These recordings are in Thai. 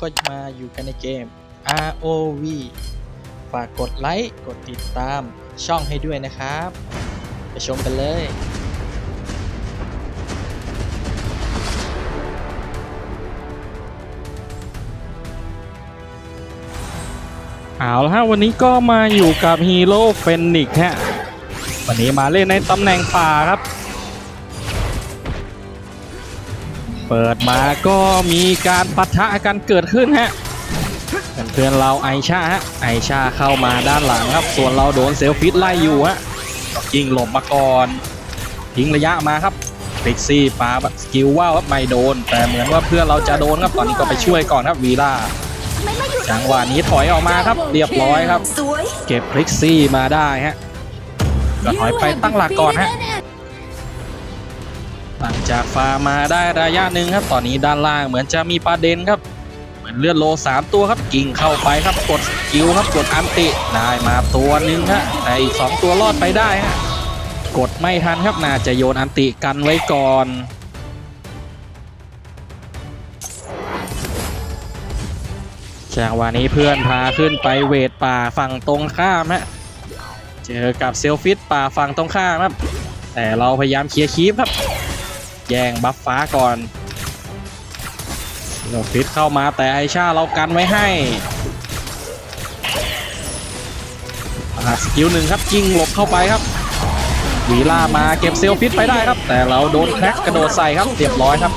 ก็มาอยู่กันในเกม ROV ฝากกดไลค์ กดติดตามช่องให้ด้วยนะครับ ไปชมกันเลยเอาละฮะวันนี้ก็มาอยู่กับฮีโร่เฟนิกซ์ฮะวันนี้มาเล่นในตำแหน่งป่าครับ เปิดมาก็มีการปะทะกันเกิดขึ้นฮะเพื่อนๆเราไอชาฮะไอชาเข้ามาด้านหลังครับ ส่วนเราโดนเซลฟิตไล่อยู่ฮะยิงหลบมาก่อนทิ้งระยะมาครับฟิกซี่ปาสกิลว่าววับไม่โดน แต่เหมือนว่าเพื่อนเราจะโดนครับตอนนี้ก็ไปช่วยก่อนครับวีล่าจังหวะนี้ถอยออกมาครับ เรียบร้อยครับ เก็บพลิกซี่มาได้ฮะก็ถอยไปตั้งหลักก่อนฮะ หลังจากฟาร์มาได้ระยะหนึ่งครับ ตอนนี้ด้านล่างเหมือนจะมีประเด็นครับ เหมือนเลือดโลสามตัวครับกิ่งเข้าไปครับกดกิลครับกดอันติได้มาตัวหนึงฮะแต่อีกสองตัวรอดไปได้ฮะกดไม่ทันครับน่าจะโยนอันติกันไว้ก่อนจังหวะนี้เพื่อนพาขึ้นไปเวทป่าฝั่งตรงข้ามฮะเจอกับเซลฟิตป่าฝั่งตรงข้ามครับ แต่เราพยายามเคลียร์คีปครับ แย่งบัฟฟ้าก่อนเซลฟิตเข้ามาแต่ไอชาเรากันไว้ให้อ่าสกิลหนึ่งครับยิงหลบเข้าไปครับวีล่ามาเก็บเซลฟิตไปได้ครับ แต่เราโดนแคร็กกระโดดใส่ครับเรียบร้อยครับ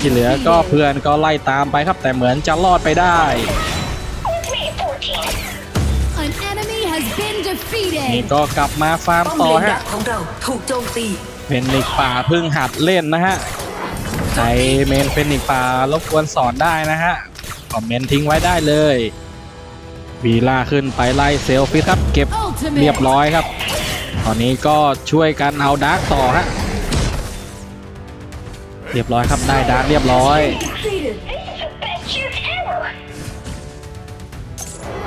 ที่เหลือก็เพื่อนก็ไล่ตามไปครับ แต่เหมือนจะรอดไปได้ An enemy has been นี่ defeated. ก็กลับมาฟาร์มป้อมต่อเลนดัฮะกของเราถูกโจมตี เฟนิกซ์ป่าเพิ่งหัดเล่นนะฮะใครเมนเฟนิกซ์ป่ารบกวนสอนได้นะฮะคอมเมนต์ทิ้งไว้ได้เลยวีล่าขึ้นไปไล่เซลฟิตครับ เก็บเรียบ Ultimate. ร้อยครับ ตอนนี้ก็ช่วยกันเอาดาร์กต่อฮะเรียบร้อยครับได้ดาร์กเรียบร้อย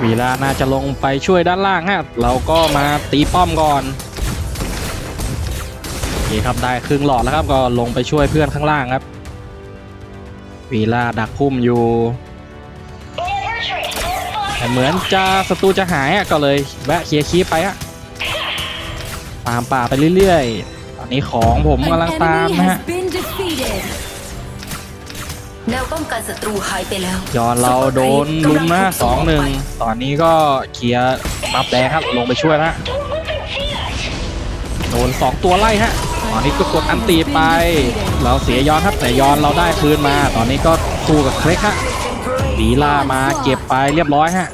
วีลาน่าจะลงไปช่วยด้านล่างฮะ เราก็มาตีป้อมก่อน โอเคครับได้ครึ่งหลอดแล้วครับก็ลงไปช่วยเพื่อนข้างล่างครับ วีลาดักพุ่มอยู่แต่เหมือนจะศัตรูจะหายอะก็เลยแวะเคลียร์คีปไปฮะตามป่าไปเรื่อยๆ ตอนนี้ของผม An กำลังตาม enemy นะฮะ has been defeated. แนวป้องกันศัตรูหายไปแล้วยอนเราโดนลุมนะสองหนึ่งตอนนี้ก็เคลียร์บัฟแดงครับลงไปช่วยนะโดนสองตัวไล่ฮะต อนนี้ก็กดอันตีไป เราเสียยอนครับแต่ยอนเราได้คืนมา ตอนนี้ก็สู้กับเคล็กฮะดีล่ามาเก็บไปเรียบร้อยฮะ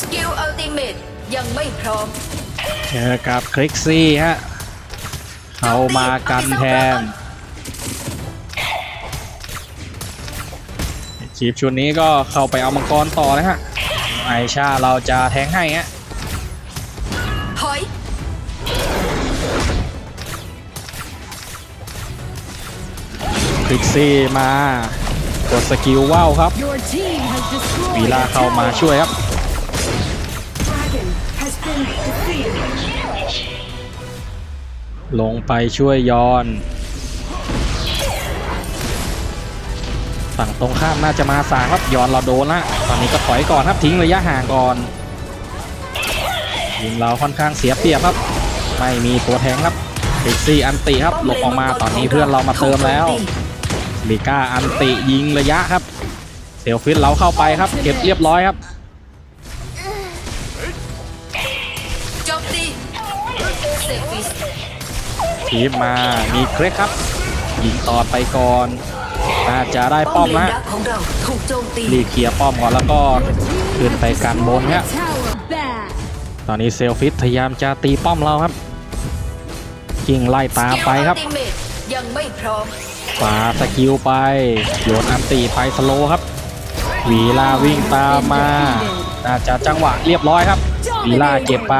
สกิลอัลติเมตยังไม่พร้อมเจอกับคลิกซี่ฮะเขามากันแทนชีพชุดนี้ก็เข้าไปเอามังกรต่อเลยฮะไอชาเราจะแทงให้ฮะ คลิกซี่มากดสกิลว่าวครับ Your team has destroyed วี a ล่าเข้ามา tower. ช่วยครับลงไปช่วยยอน ฝั่งตรงข้ามน่าจะมาสามครับยอนเราโดนละตอนนี้ก็ถอยก่อนครับทิ้งระยะห่างก่อนยิงเราค่อนข้างเสียเปรียบครับ ไม่มีตัวแทงครับคลิกซี่อันติครับหลบออกมาตอนนี้เพื่อนเรามาเติมแล้ว ลิก้าอันติยิงระยะครับ เซลฟิตเราเข้าไปครับ เก็บเรียบร้อยครับโจมตีเซฟิสทีมมามีเครกครับยิงต่อไปก่อนน่าจะได้ป้ป้ออมมเลนนะดักของเราถูกโจมตีรีบเคลียร์ป้อมก่อนแล้วก็ขึ้นไปกันบน Won ฮะ the tower back. ตอนนี้เซลฟิตพยายามจะตีป้อมเราครับยิงไล่ตามไปครับสกิลอัลติเมตยังไม่พร้อม ฝาสกิลไปโยนอันตีไปสโลว์ครับวีลาวิ่งตามมาน่าจะจังหวะเรียบร้อยครับวีลาเก็บไป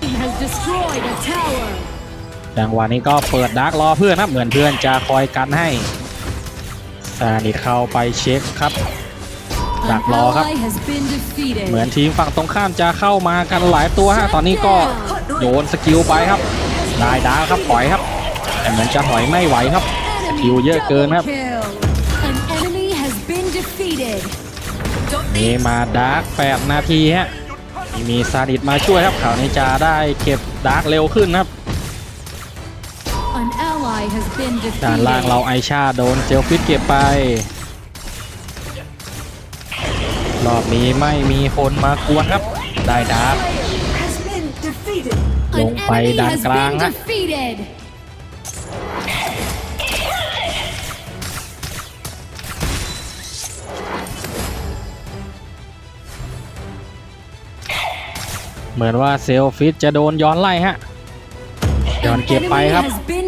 Team has destroyed a tower. จังหวะนี้ก็เปิดดาร์กรอเพื่อนนะเหมือนเพื่อนจะคอยกันให้ซานิดเข้าไปเช็คครับ An Đặt lò khắp. ally has been defeated. เหมือนทีมฝั่งตรงข้ามจะเข้ามากันหลายตัวฮะตอนนี้ก็โยนสกิลไปครับได้ดาร์กครับถอยครับ แต่เหมือนจะถอยไม่ไหวครับคิวเยอะเกินครับ Double kill. An enemy has been defeated. โจมตีนี่มาดาร์ก8นาทีฮะมีซาดิสมาช่วยครับเขาวนี้จะได้เก็บดาร์กเร็วขึ้นครับด้านล่างเราไอชาโดนเซลฟิตเก็บไป รอบนี้ไม่มีคนมากวนครับ ได้ดาร์กลงไปด้านกลางฮะ เหมือนว่าเซลฟิตจะโดนย้อนไล่ฮะ ย้อน An เก็บไป enemy ครับ has been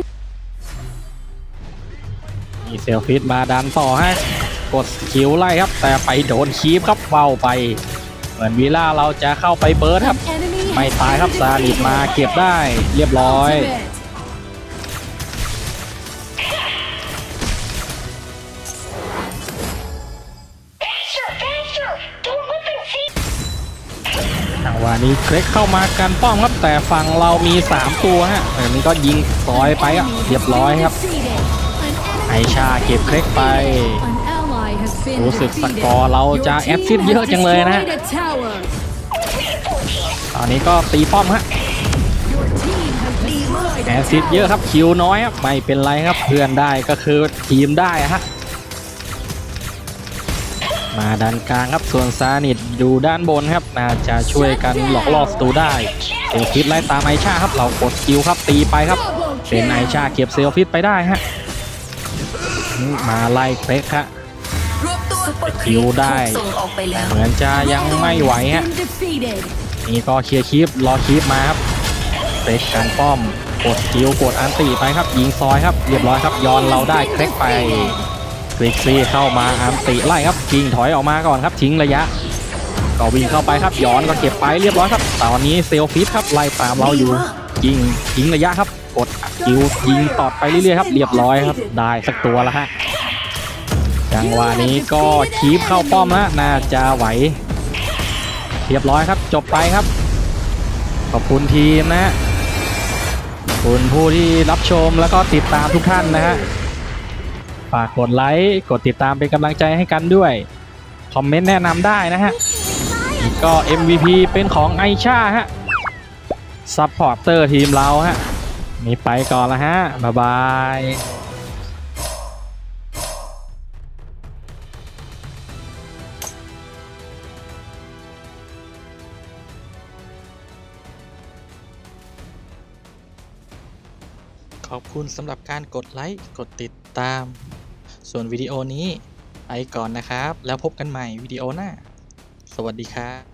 มีเซลฟิตมาดันต่อฮะ กดคิวไล่ครับ แต่ไปโดนคีฟครับเว้าไป เหมือนวีล่าเราจะเข้าไปเบิร์ดครับ an enemy ไม่ has ตายครับ been ซาลิด defeated. มาเก็บได้เรียบร้อย Ultimate. ทานี้เครกเข้ามากันป้อมครับแต่ฝั่งเรามี 3 ตัวฮะอันนี้ก็ยิงซอยไปอะเรียบร้อยครับ ไอชาเก็บเครกไป รู้สึกสกอร์เราจะแอดซิดเยอะจังเลยนะฮะตอนนี้ก็ตีป้อมฮะแอดซิดเยอะครับคิวน้อยครับไม่เป็นไรครับเพื่อนได้ก็คือทีมได้ฮะ มาดันกลางครับส่วนซานิดอยู่ด้านบนครับน่าจะช่วยกันหลอกล่อสตูได้เซลฟิตไล่ตามไอชาครับเรากดคิวครับตีไปครับเป็นไอชาเก็บเซลฟิตไปได้ฮะมาไล่เครกฮะรวบคิวได้เหมือนจะยังไม่ไหวฮะนี่ก็เคลียร์คีปรอคีปมาครับเครกกันป้อมกดคิวกดอันตีไปครับยิงซอยครับเรียบร้อยครับย้อนเราได้เครกไป ลิกซี่เข้ามาอันติไล่ครับยิงถอยออกมาก่อนครับทิ้งระยะก็วิ่งเข้าไปครับย้อนก็เก็บไปเรียบร้อยครับตอนนี้เซลฟิตครับไล่ตามเราอยู่ยิงทิ้งระยะครับกดคิวยิงตอดไปเรื่อยๆครับเรียบร้อยครับได้สักตัวแล้วฮะจังหวะนี้ก็คีปเข้าป้อมแล้วน่าจะไหว เรียบร้อยครับจบไปครับ ขอบคุณทีมนะขอบคุณผู้ที่รับชมแล้วก็ติดตามทุกท่านนะฮะ ฝากกดไลค์ กดติดตามเป็นกำลังใจให้กันด้วย คอมเมนต์แนะนำได้นะฮะ ก็ MVP เป็นของไอชาฮะ ซัพพอร์เตอร์ทีมเราฮะ นี่ไปก่อนละฮะ บ๊ายบายขอบคุณสำหรับการกดไลค์ กดติดตาม ส่วนวิดีโอนี้ไปก่อนนะครับ แล้วพบกันใหม่วิดีโอหน้า สวัสดีครับ